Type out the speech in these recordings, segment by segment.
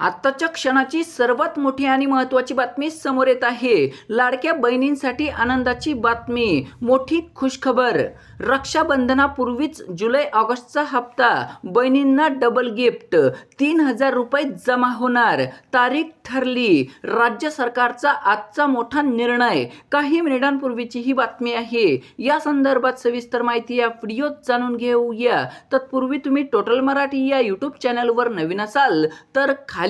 आत्ताच्या क्षणाची सर्वात मोठी आणि महत्त्वाची बातमी समोर येत आहे. लाडक्या बहिणींसाठी आनंदाची बातमी मोठी खुशखबर. रक्षाबंधनापूर्वीच जुलै ऑगस्टचा हप्ता बहिणींना डबल गिफ्ट तीन हजार रुपये जमा होणार. तारीख ठरली. राज्य सरकारचा आजचा मोठा निर्णय. काही मिनिटांपूर्वीची ही बातमी आहे. या संदर्भात सविस्तर माहिती या व्हिडिओत जाणून घेऊया. तत्पूर्वी तुम्ही टोटल मराठी या यूट्यूब चॅनलवर नवीन असाल तर खाली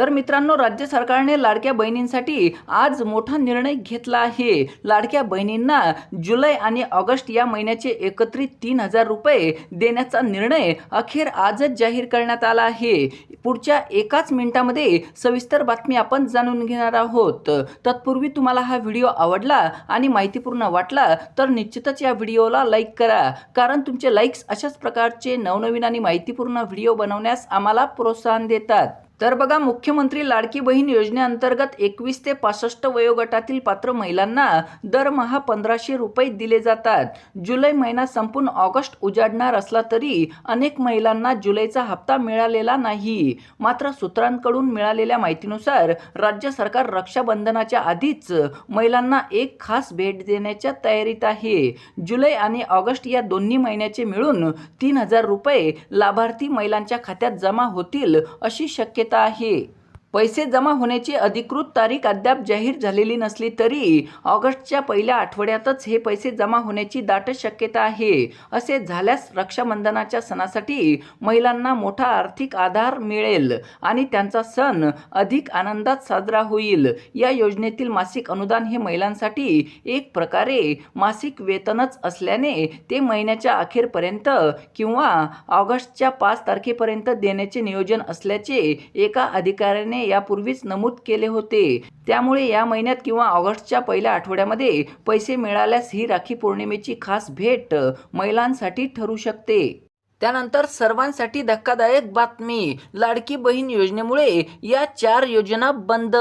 तर मित्रांनो राज्य सरकारने लाडक्या बहिणींसाठी आज मोठा निर्णय घेतला आहे. लाडक्या बहिणींना जुलै आणि ऑगस्ट या महिन्याचे एकत्रित तीन हजार रुपये देण्याचा निर्णय अखेर आजच जाहीर करण्यात आला आहे. पुढच्या एकाच मिनिटामध्ये सविस्तर बातमी आपण जाणून घेणार आहोत. तत्पूर्वी तुम्हाला हा व्हिडिओ आवडला आणि माहितीपूर्ण वाटला तर निश्चितच या व्हिडिओला लाईक करा. कारण तुमचे लाईक्स अशाच प्रकारचे नवनवीन आणि माहितीपूर्ण व्हिडिओ बनवण्यास आम्हाला प्रोत्साहन देतात. तर बघा मुख्यमंत्री लाडकी बहीण योजनेअंतर्गत एकवीस ते पासष्ट वयोगटातील पात्र महिलांना दरमहा पंधराशे रुपये दिले जातात. जुलै महिना संपून ऑगस्ट उजाडणार असला तरी अनेक महिलांना जुलैचा हप्ता मिळालेला नाही. मात्र सूत्रांकडून मिळालेल्या माहितीनुसार राज्य सरकार रक्षाबंधनाच्या आधीच महिलांना एक खास भेट देण्याच्या तयारीत आहे. जुलै आणि ऑगस्ट या दोन्ही महिन्याचे मिळून तीन हजार रुपये लाभार्थी महिलांच्या खात्यात जमा होतील अशी शक्यता आहे. पैसे जमा होण्याची अधिकृत तारीख अद्याप जाहीर झालेली नसली तरी ऑगस्टच्या पहिल्या आठवड्यातच हे पैसे जमा होण्याची दाट शक्यता आहे. असे झाल्यास रक्षाबंधनाच्या सणासाठी महिलांना मोठा आर्थिक आधार मिळेल आणि त्यांचा सण अधिक आनंदात साजरा होईल. या योजनेतील मासिक अनुदान हे महिलांसाठी एक प्रकारे मासिक वेतनच असल्याने ते महिन्याच्या अखेरपर्यंत किंवा ऑगस्टच्या पाच तारखेपर्यंत देण्याचे नियोजन असल्याचे एका अधिकाऱ्याने यापूर्वीच नमूद केले होते. त्यामुळे या महिन्यात किंवा ऑगस्टच्या पहिल्या आठवड्यामध्ये पैसे मिळाल्यास ही राखी पौर्णिमेची खास भेट महिलांसाठी ठरू शकते. त्यानंतर सर्वांसाठी धक्कादायक बातमी लाडकी बहीण योजनेमुळे या चार योजना बंद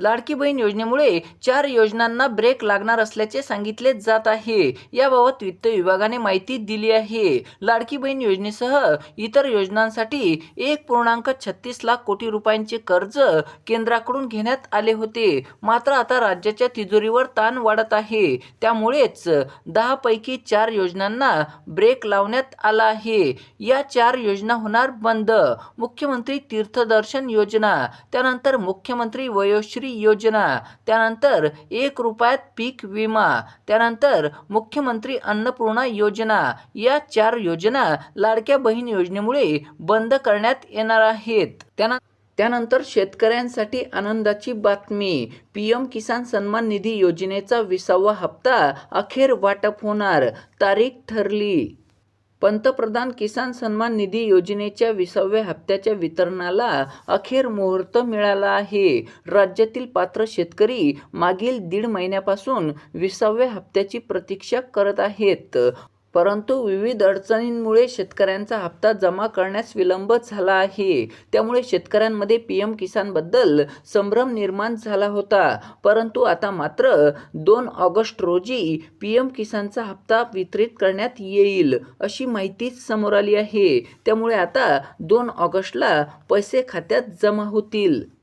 लाडकी बहीण योजनेमुळे चार योजनांना ब्रेक लागणार असल्याचे सांगितले जात आहे. याबाबत वित्त विभागाने माहिती दिली आहे. लाडकी बहीण योजनेसह इतर योजनांसाठी एक पूर्णांक छत्तीस लाख कोटी रुपयांचे कर्ज केंद्राकडून घेण्यात आले होते. मात्र आता राज्याच्या तिजोरीवर ताण वाढत आहे. त्यामुळेच दहापैकी चार योजनांना ब्रेक लावण्यात आला आहे. या चार योजना होणार बंद. मुख्यमंत्री तीर्थदर्शन योजना त्यानंतर मुख्यमंत्री वयोश्री योजना त्यानंतर एक रुपयात पीक विमा त्यानंतर मुख्यमंत्री अन्नपूर्णा योजना या चार योजना लाडक्या बहीण योजनेमुळे बंद करण्यात येणार आहेत. त्यानं त्यानंतर शेतकऱ्यांसाठी आनंदाची बातमी पी एम किसान सन्मान निधी योजनेचा विसावा हप्ता अखेर वाटप होणार तारीख ठरली. पंतप्रधान किसान सन्मान निधी योजनेच्या विसाव्या हप्त्याच्या वितरणाला अखेर मुहूर्त मिळाला आहे. राज्यातील पात्र शेतकरी मागील दीड महिन्यापासून विसाव्या हप्त्याची प्रतीक्षा करत आहेत. परंतु विविध अडचणींमुळे शेतकऱ्यांचा हप्ता जमा करण्यास विलंब झाला आहे. त्यामुळे शेतकऱ्यांमध्ये पी एम किसानबद्दल संभ्रम निर्माण झाला होता. परंतु आता मात्र दोन ऑगस्ट रोजी पी एम किसानचा हप्ता वितरित करण्यात येईल अशी माहिती समोर आली आहे. त्यामुळे आता दोन ऑगस्टला पैसे खात्यात जमा होतील.